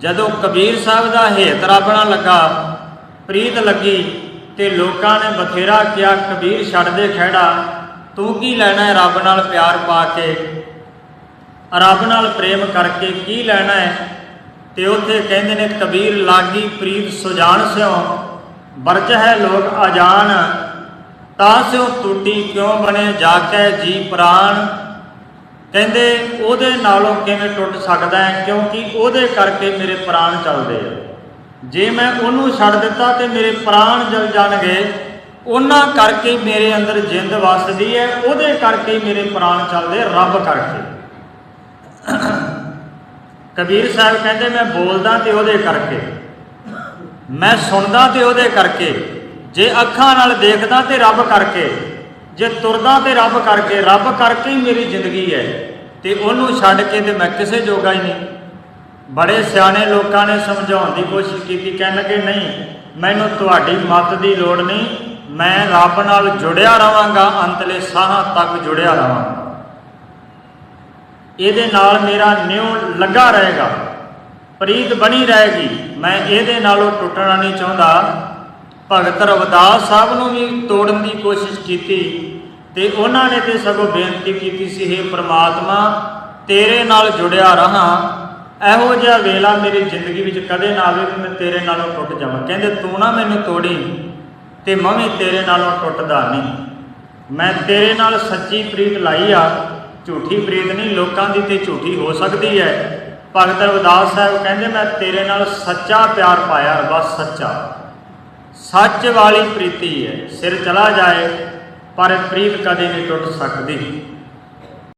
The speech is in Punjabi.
ਜਦੋਂ ਕਬੀਰ ਸਾਹਿਬ ਦਾ ਹੇਤ ਰੱਬ ਨਾਲ ਲੱਗਾ, ਪ੍ਰੀਤ ਲੱਗੀ ਤੇ ਲੋਕਾਂ ਨੇ ਬਥੇਰਾ ਕਿਹਾ, ਕਬੀਰ, ਛੱਡ ਦੇ ਖਹਿੜਾ, ਤੂੰ ਕੀ ਲੈਣਾ ਹੈ ਰੱਬ ਨਾਲ ਪਿਆਰ ਪਾ ਕੇ? ਰੱਬ ਨਾਲ ਪ੍ਰੇਮ ਕਰਕੇ ਕੀ ਲੈਣਾ ਹੈ? ਤੇ ਉੱਥੇ ਕਹਿੰਦੇ ਨੇ, ਕਬੀਰ ਲਾਗੀ ਪ੍ਰੀਤ ਸੁਜਾਨ ਸਿਓ ਵਰਜ ਹੈ ਲੋਕ ਅਜਾਨ ਤਾਂ ਸਿਓ ਟੂਟੀ ਕਿਉਂ ਬਣੇ? ਜਾ ਕੇ ਜੀ ਪ੍ਰਾਣ ਕਹਿੰਦੇ, ਉਹਦੇ ਨਾਲੋਂ ਕਿਵੇਂ ਟੁੱਟ ਸਕਦਾ ਹੈ? ਕਿਉਂਕਿ ਉਹਦੇ ਕਰਕੇ ਮੇਰੇ ਪ੍ਰਾਣ ਚੱਲਦੇ ਆ। ਜੇ ਮੈਂ ਉਹਨੂੰ ਛੱਡ ਦਿੱਤਾ ਤੇ ਮੇਰੇ ਪ੍ਰਾਣ ਜਲ ਜਾਣਗੇ, ਉਹਨਾਂ ਕਰਕੇ ਮੇਰੇ ਅੰਦਰ ਜਿੰਦ ਵਸਦੀ ਹੈ, ਉਹਦੇ ਕਰਕੇ ਮੇਰੇ ਪ੍ਰਾਣ ਚੱਲਦੇ ਰੱਬ ਕਰਕੇ। ਕਬੀਰ ਸਾਹਿਬ ਕਹਿੰਦੇ, ਮੈਂ ਬੋਲਦਾ ਤੇ ਉਹਦੇ ਕਰਕੇ। ਮੈਂ ਸੁਣਦਾ ਤੇ ਉਹਦੇ ਕਰਕੇ। ਜੇ ਅੱਖਾਂ ਨਾਲ ਦੇਖਦਾ ਤੇ ਰੱਬ ਕਰਕੇ। ਜੇ ਤੁਰਦਾ ਤੇ ਰੱਬ ਕਰਕੇ ਰੱਬ ਕਰਕੇ ਹੀ ਮੇਰੀ ਜ਼ਿੰਦਗੀ ਹੈ, ਤੇ ਉਹਨੂੰ ਛੱਡ ਕੇ ਤੇ ਮੈਂ ਕਿਸੇ ਜੋਗਾ ਹੀ ਨਹੀਂ। ਬੜੇ ਸਿਆਣੇ ਲੋਕਾਂ ਨੇ ਸਮਝਾਉਣ ਦੀ ਕੋਸ਼ਿਸ਼ ਕੀਤੀ, ਕਹਿਣ ਲੱਗੇ, ਨਹੀਂ, ਮੈਨੂੰ ਤੁਹਾਡੀ ਮਤ ਦੀ ਲੋੜ ਨਹੀਂ, ਮੈਂ ਰੱਬ ਨਾਲ ਜੁੜਿਆ ਰਵਾਂਗਾ ਅੰਤਲੇ ਸਾਹਾਂ ਤੱਕ ਜੁੜਿਆ ਰਵਾਂਗਾ ਇਹਦੇ ਨਾਲ ਮੇਰਾ ਨਿਉ ਲੱਗਾ ਰਹੇਗਾ, ਪ੍ਰੀਤ ਬਣੀ ਰਹੇਗੀ, ਮੈਂ ਇਹਦੇ ਨਾਲੋਂ ਟੁੱਟਣਾ ਨਹੀਂ ਚਾਹੁੰਦਾ। ਭਗਤ ਰਵਿਦਾਸ ਸਾਹਿਬ ਨੂੰ ਵੀ ਤੋੜਨ ਦੀ ਕੋਸ਼ਿਸ਼ ਕੀਤੀ ਤੇ ਉਹਨਾਂ ਨੇ ਤੇ ਸਗੋਂ ਬੇਨਤੀ ਕੀਤੀ ਸੀ हे ਪ੍ਰਮਾਤਮਾ, ਤੇਰੇ ਨਾਲ ਜੁੜਿਆ ਰਹਾ। ਇਹੋ ਜਿਹਾ ਵੇਲਾ ਮੇਰੀ ਜ਼ਿੰਦਗੀ ਵਿੱਚ ਕਦੇ ਨਾ ਆਵੇ ਕਿ ਮੈਂ ਤੇਰੇ ਨਾਲੋਂ ਟੁੱਟ ਜਾਵਾਂ। ਕਹਿੰਦੇ, ਤੂੰ ਨਾ ਮੈਨੂੰ ਤੋੜੀ ਤੇ ਮੈਂ ਵੀ ਤੇਰੇ ਨਾਲੋਂ ਟੁੱਟਦਾ ਨਹੀਂ। ਮੈਂ ਤੇਰੇ ਨਾਲ ਸੱਚੀ ਪ੍ਰੀਤ ਲਾਈ ਆ। ਝੂਠੀ ਪ੍ਰੀਤ ਨਹੀਂ, ਲੋਕਾਂ ਦੀ ਤੇ ਝੂਠੀ ਹੋ ਸਕਦੀ ਹੈ। ਭਗਤ ਰਵਿਦਾਸ ਸਾਹਿਬ ਕਹਿੰਦੇ, ਮੈਂ ਤੇਰੇ ਨਾਲ ਸੱਚਾ ਪਿਆਰ ਪਾਇਆ, ਬਸ ਸੱਚਾ। ਸੱਚ ਵਾਲੀ ਪ੍ਰੀਤੀ ਹੈ। ਸਿਰ ਚਲਾ ਜਾਏ ਪਰ ਪ੍ਰੀਤ ਕਦੇ ਨਹੀਂ ਟੁੱਟ ਸਕਦੀ